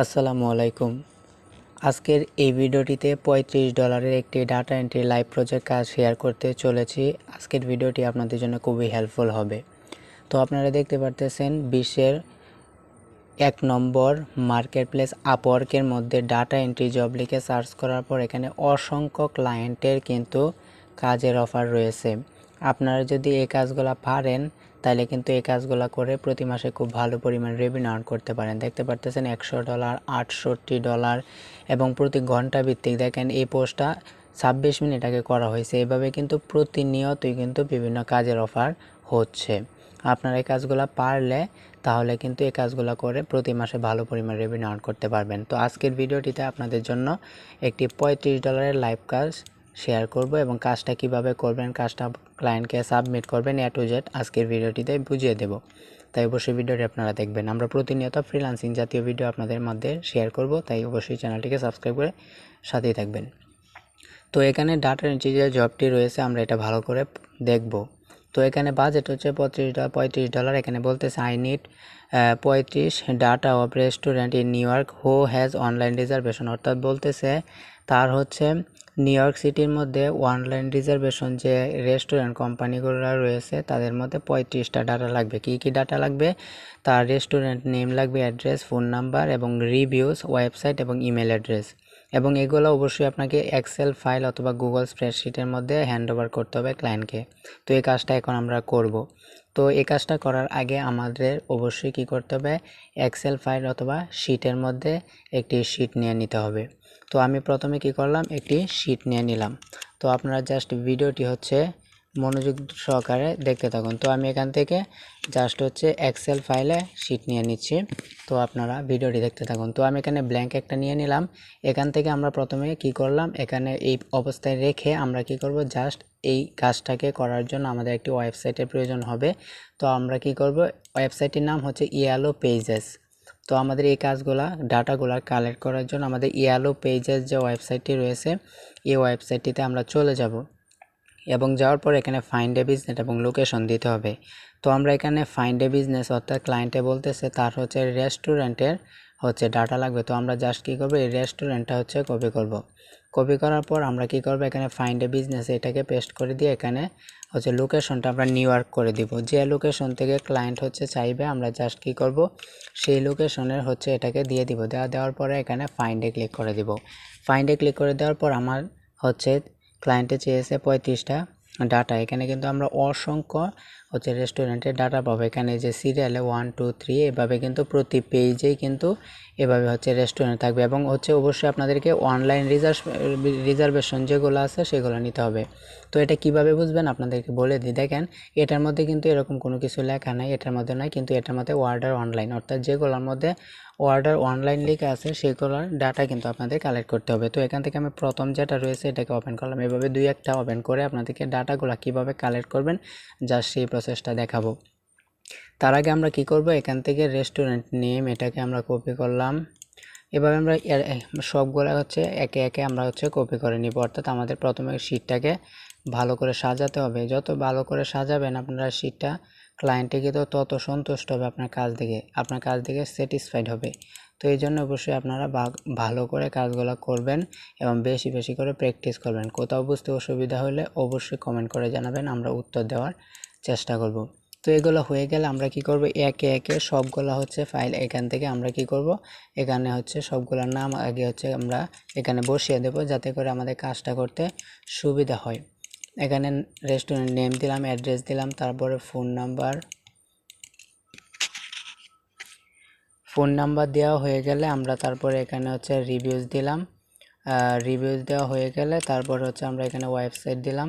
আসসালামু আলাইকুম। আজকের এই ভিডিওটিতে পঁয়ত্রিশ ডলারের একটি ডাটা এন্ট্রি লাইভ প্রজেক্ট কাজ শেয়ার করতে চলেছি। আজকের ভিডিওটি আপনাদের জন্য খুবই হেল্পফুল হবে। তো আপনারা দেখতে পারতেছেন, বিশ্বের এক নম্বর মার্কেট প্লেস আপওয়ার্কের মধ্যে ডাটা এন্ট্রি জব লিখে সার্চ করার পর এখানে অসংখ্য ক্লায়েন্টের কিন্তু কাজের অফার রয়েছে। আপনারা যদি এই কাজগুলো পারেন তাহলে কিন্তু এই কাজগুলো করে প্রতি মাসে খুব ভালো পরিমাণ রেভিনিউ আর্ন করতে পারেন। দেখতে পারতেছেন একশো ডলার আটষট্টি ডলার এবং প্রতি ঘণ্টা ভিত্তিক দেখেন এই পোস্টটা ছাব্বিশ মিনিট আগে করা হয়েছে। এভাবে কিন্তু প্রতিনিয়তই কিন্তু বিভিন্ন কাজের অফার হচ্ছে। আপনারা এই কাজগুলো পারলে তাহলে কিন্তু এই কাজগুলো করে প্রতি মাসে ভালো পরিমাণ রেভিনিউ আর্ন করতে পারবেন। তো আজকের ভিডিওটিতে আপনাদের জন্য একটি পঁয়ত্রিশ ডলারের লাইভ কাজ শেয়ার করব এবং কাজটা কীভাবে করবেন, কাজটা ক্লায়েন্টকে সাবমিট করবেন এ টু জেড আজকের ভিডিওটিতে বুঝিয়ে দেব। তাই অবশ্যই ভিডিওটি আপনারা দেখবেন। আমরা প্রতিনিয়ত ফ্রিলান্সিং জাতীয় ভিডিও আপনাদের মধ্যে শেয়ার করব, তাই অবশ্যই চ্যানেলটিকে সাবস্ক্রাইব করে সাথেই থাকবেন। তো এখানে ডাটা এন্ট্রি যে জবটি রয়েছে, আমরা এটা ভালো করে দেখব। তো এখানে বাজেট হচ্ছে পঁয়ত্রিশ ডলার পঁয়ত্রিশ ডলার। এখানে বলতেছে আই নিড পঁয়ত্রিশ data of restaurant in New York who has online reservation অর্থাৎ বলতেছে, তার হচ্ছে নিউ ইয়র্ক সিটির মধ্যে অনলাইন রিজার্ভেশন যে রেস্টুরেন্ট কোম্পানিগুলো রয়েছে, তাদের মধ্যে পঁয়ত্রিশটা ডাটা লাগবে। কি কি ডাটা লাগবে? তার রেস্টুরেন্ট নেম লাগবে অ্যাড্রেস ফোন নাম্বার এবং রিভিউস ওয়েবসাইট এবং ইমেল অ্যাড্রেস এবং এগুলো অবশ্যই আপনাকে এক্সেল ফাইল অথবা গুগল স্প্রেডশিটের মধ্যে হ্যান্ড ওভার করতে হবে ক্লায়েন্টকে তো এই কাজটা এখন আমরা করব। তো এই কাজটা করার আগে আমাদের অবশ্যই কি করতে হবে? এক্সেল ফাইল অথবা শিটের মধ্যে একটি শিট নিয়ে নিতে হবে। তো আমি প্রথমে কি করলাম? একটি শিট নিয়ে নিলাম। তো আপনারা জাস্ট ভিডিওটি হচ্ছে মনোযোগ সহকারে দেখতে থাকুন। তো আমি এখান থেকে জাস্ট হচ্ছে এক্সেল ফাইলে শিট নিয়ে নিচ্ছি। তো আপনারা ভিডিওটি দেখতে থাকুন। তো আমি এখানে ব্ল্যাঙ্ক একটা নিয়ে নিলাম। এখান থেকে আমরা প্রথমে কি করলাম? এখানে এই অবস্থায় রেখে আমরা কি করব? জাস্ট এই কাজটাকে করার জন্য আমাদের একটি ওয়েবসাইটের প্রয়োজন হবে। তো আমরা কি করব? ওয়েবসাইটের নাম হচ্ছে ইয়ালো পেজেস তো আমাদের এই কাজগুলা, ডাটাগুলা কালেক্ট করার জন্য আমাদের ইয়ালো পেজেস যে ওয়েবসাইটটি রয়েছে, এই ওয়েবসাইটটিতে আমরা চলে যাব এবং যাওয়ার পর এখানে ফাইন্ড এ বিজনেস এবং লোকেশন দিতে হবে তো আমরা এখানে ফাইন্ড এ বিজনেস অর্থাৎ ক্লায়েন্টে বলতেছে, তার হচ্ছে রেস্টুরেন্টের হচ্ছে ডাটা লাগবে তো আমরা জাস্ট কী করব, এই রেস্টুরেন্টটা হচ্ছে কপি করব। কপি করার পর আমরা কি করব, এখানে ফাইন্ড এ বিজনেস এটাকে পেস্ট করে দিয়ে এখানে হচ্ছে লোকেশনটা আমরা নিউ ইয়র্ক করে দিব। যে লোকেশন থেকে ক্লায়েন্ট হচ্ছে চাইবে, আমরা জাস্ট কী করব? সেই লোকেশনের হচ্ছে এটাকে দিয়ে দিব। দেওয়া দেওয়ার পরে এখানে ফাইন্ডে ক্লিক করে দিব। ফাইন্ডে ক্লিক করে দেওয়ার পর আমার হচ্ছে ক্লায়েন্টে চেয়েছে পঁয়ত্রিশটা। ডাটা। এখানে কিন্তু আমরা অসংখ্য হচ্ছে রেস্টুরেন্টের ডাটা পাবো। এখানে যে সিরিয়ালে ওয়ান টু থ্রি এভাবে কিন্তু প্রতি পেজেই কিন্তু এভাবে হচ্ছে রেস্টুরেন্ট থাকবে এবং হচ্ছে অবশ্যই আপনাদেরকে অনলাইন রিজার্ভ রিজার্ভেশন যেগুলো আছে সেগুলো নিতে হবে। তো এটা কীভাবে বুঝবেন? আপনাদেরকে বলে দিই। দেখেন, এটার মধ্যে কিন্তু এরকম কোনো কিছু লেখা নাই, এটার মধ্যে নয়, কিন্তু এটার মধ্যে অর্ডার অনলাইন অর্থাৎ যেগুলোর মধ্যে অর্ডার অনলাইন লেখা আছে, সেগুলোর ডাটা কিন্তু আপনাদের কালেক্ট করতে হবে। তো এখান থেকে আমি প্রথম যেটা রয়েছে, এটাকে ওপেন করলাম। এভাবে দুই একটা ওপেন করে আপনাদেরকে ডাটাগুলো কীভাবে কালেক্ট করবেন জাস্ট সেই প্রসেসটা দেখাবো। তার আগে আমরা কি করব, এখান থেকে রেস্টুরেন্ট নেম এটাকে আমরা কপি করলাম। এভাবে আমরা সবগুলো হচ্ছে একে একে আমরা হচ্ছে কপি করে নিব। অর্থাৎ আমাদের প্রথমে শিটটাকে ভালো করে সাজাতে হবে। যত ভালো করে সাজাবেন আপনারা শিটটা ক্লায়েন্টে কিন্তু তত সন্তুষ্ট হবে আপনার কাজ দেখে, আপনার কাজ দেখে স্যাটিসফাইড হবে। তো এই জন্য অবশ্যই আপনারা ভালো করে কাজগুলো করবেন এবং বেশি বেশি করে প্র্যাকটিস করবেন। কোথাও বুঝতে অসুবিধা হলে অবশ্যই কমেন্ট করে জানাবেন, আমরা উত্তর দেওয়ার চেষ্টা করব। তো এগুলো হয়ে গেলে আমরা কি করব? একে একে সবগুলো হচ্ছে ফাইল এখান থেকে আমরা কি করব? এখানে হচ্ছে সবগুলোর নাম আগে হচ্ছে আমরা এখানে বসিয়ে দেব, যাতে করে আমাদের কাজটা করতে সুবিধা হয়। এখানে রেস্টুরেন্ট নেম দিলাম অ্যাড্রেস দিলাম, তারপরে ফোন নাম্বার ফোন নাম্বার দেওয়া হয়ে গেলে আমরা তারপরে এখানে হচ্ছে রিভিউজ দিলাম। রিভিউজ দেওয়া হয়ে গেলে তারপর হচ্ছে আমরা এখানে ওয়েবসাইট দিলাম।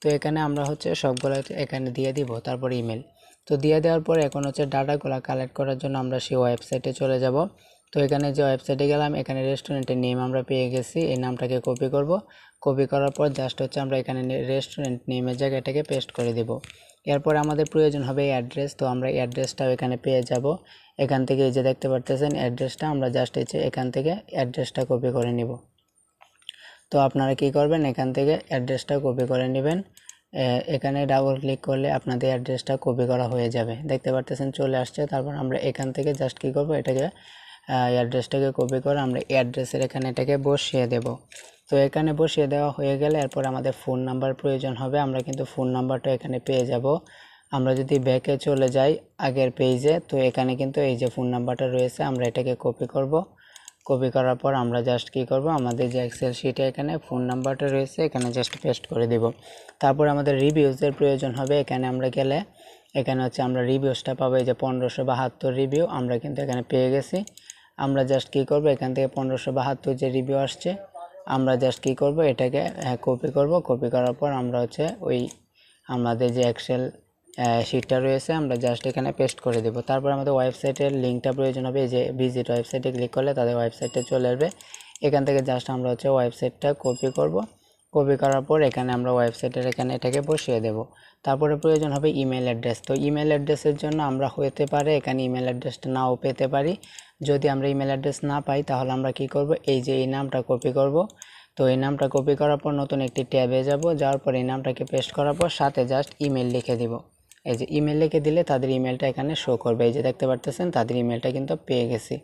তো এখানে আমরা হচ্ছে সবগুলো এখানে দিয়ে দিব, তারপর ইমেল তো দিয়ে দেওয়ার পর এখন হচ্ছে ডাটাগুলো কালেক্ট করার জন্য আমরা সেই ওয়েবসাইটে চলে যাব। তো এখানে যে ওয়েবসাইটে গেলাম, এখানে রেস্টুরেন্টের নেম আমরা পেয়ে গেছি। এই নামটাকে কপি করব। কপি করার পর জাস্ট হচ্ছে আমরা এখানে রেস্টুরেন্ট নেমের জায়গায় এটাকে পেস্ট করে দেব। এরপর আমাদের প্রয়োজন হবে অ্যাড্রেস তো আমরা অ্যাড্রেসটাও এখানে পেয়ে যাব। এখান থেকে যে দেখতে পারতেছেন অ্যাড্রেসটা আমরা জাস্ট এই এখান থেকে অ্যাড্রেসটা কপি করে নিব। তো আপনারা কি করবেন? এখান থেকে অ্যাড্রেসটা কপি করে নেবেন। এখানে ডাবল ক্লিক করলে আপনাদের অ্যাড্রেসটা কপি করা হয়ে যাবে। দেখতে পারতেছেন, চলে আসছে। তারপর আমরা এখান থেকে জাস্ট কী করব? এটাকে অ্যাড্রেসটাকে কপি করে আমরা অ্যাড্রেসের এখানে এটাকে বসিয়ে দেব। তো এখানে বসিয়ে দেওয়া হয়ে গেলে এরপর আমাদের ফোন নাম্বার প্রয়োজন হবে। আমরা কিন্তু ফোন নাম্বারটা এখানে পেয়ে যাব। আমরা যদি ব্যাকে চলে যাই আগের পেজে তো এখানে কিন্তু এই যে ফোন নাম্বারটা রয়েছে, আমরা এটাকে কপি করব। কপি করার পর আমরা জাস্ট কি করব? আমাদের যে এক্সেল শিটে এখানে ফোন নাম্বারটা রয়েছে, এখানে জাস্ট পেস্ট করে দিব। তারপর আমাদের রিভিউজের প্রয়োজন হবে। এখানে আমরা গেলে, এখানে হচ্ছে আমরা রিভিউসটা পাবো, এই যে পনেরোশো বাহাত্তর রিভিউ আমরা কিন্তু এখানে পেয়ে গেছি। আমরা জাস্ট কী করব? এখান থেকে পনেরোশো বাহাত্তর যে রিভিউ আসছে, আমরা জাস্ট কী করব? এটাকে কপি করব। কপি করার পর আমরা হচ্ছে ওই আমাদের যে এক্সেল শিটটা রয়েছে, আমরা জাস্ট এখানে পেস্ট করে দেবো। তারপর আমাদের ওয়েবসাইটের লিঙ্কটা প্রয়োজন হবে যে ভিজিট ওয়েবসাইটে ক্লিক করলে তাদের ওয়েবসাইটটা চলে আসবে। এখান থেকে জাস্ট আমরা হচ্ছে ওয়েবসাইটটা কপি করব। কপি করার পর এখানে আমরা ওয়েবসাইটের এখানে এটাকে বসিয়ে দেব। তারপরে প্রয়োজন হবে ইমেল অ্যাড্রেস তো ইমেল অ্যাড্রেসের জন্য আমরা হতে পারে এখানে ইমেল অ্যাড্রেসটা নাও পেতে পারি। যদি আমরা ইমেল অ্যাড্রেস না পাই, তাহলে আমরা কি করব? এই যে এই নামটা কপি করব। তো এই নামটা কপি করার পর নতুন একটি ট্যাবে যাব। যাওয়ার পর এই নামটাকে পেস্ট করার পর সাথে জাস্ট ইমেল লিখে দিব। এই যে ইমেল লিখে দিলে তাদের ইমেলটা এখানে শো করবে। এই যে দেখতে পারতেছেন, তাদের ইমেলটা কিন্তু পেয়ে গেছি।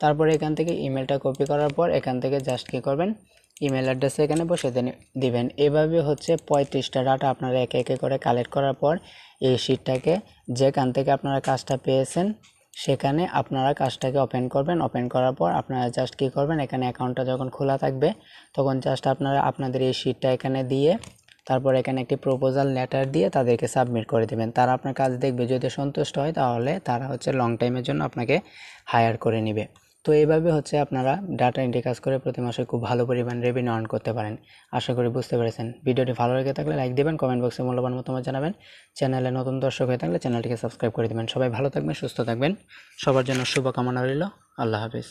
তারপরে এখান থেকে ইমেলটা কপি করার পর এখান থেকে জাস্ট কী করবেন? ইমেল অ্যাড্রেসে এখানে বসে দিবেন। এভাবে হচ্ছে পঁয়ত্রিশটা ডাটা আপনারা একে একে করে কালেক্ট করার পর এই শিটটাকে যেখান থেকে আপনারা কাজটা পেয়েছেন, সেখানে আপনারা কাজটাকে ওপেন করবেন। ওপেন করার পর আপনারা জাস্ট কী করবেন, এখানে অ্যাকাউন্টটা যখন খোলা থাকবে, তখন জাস্ট আপনারা আপনাদের এই শিটটা এখানে দিয়ে, তারপর এখানে একটি প্রপোজাল লেটার দিয়ে তাদেরকে সাবমিট করে দেবেন। তারা আপনার কাজ দেখবে। যদি সন্তুষ্ট হয়, তাহলে তারা হচ্ছে লং টাইমের জন্য আপনাকে হায়ার করে নেবে। তো এইভাবে হচ্ছে আপনারা ডাটা এন্ট্রি কাজ করে প্রতি মাসে খুব ভালো পরিমাণ রেভিনিউ আর্ন করতে পারেন। আশা করি বুঝতে পেরেছেন। ভিডিওটি ভালো লেগে থাকলে লাইক দেবেন কমেন্ট বক্সে মূল্যবান মতামত জানাবেন। চ্যানেলে নতুন দর্শক হয়ে থাকলে চ্যানেলটিকে সাবস্ক্রাইব করে দেবেন। সবাই ভালো থাকবেন, সুস্থ থাকবেন। সবার জন্য শুভকামনা রইল। আল্লাহ হাফিজ।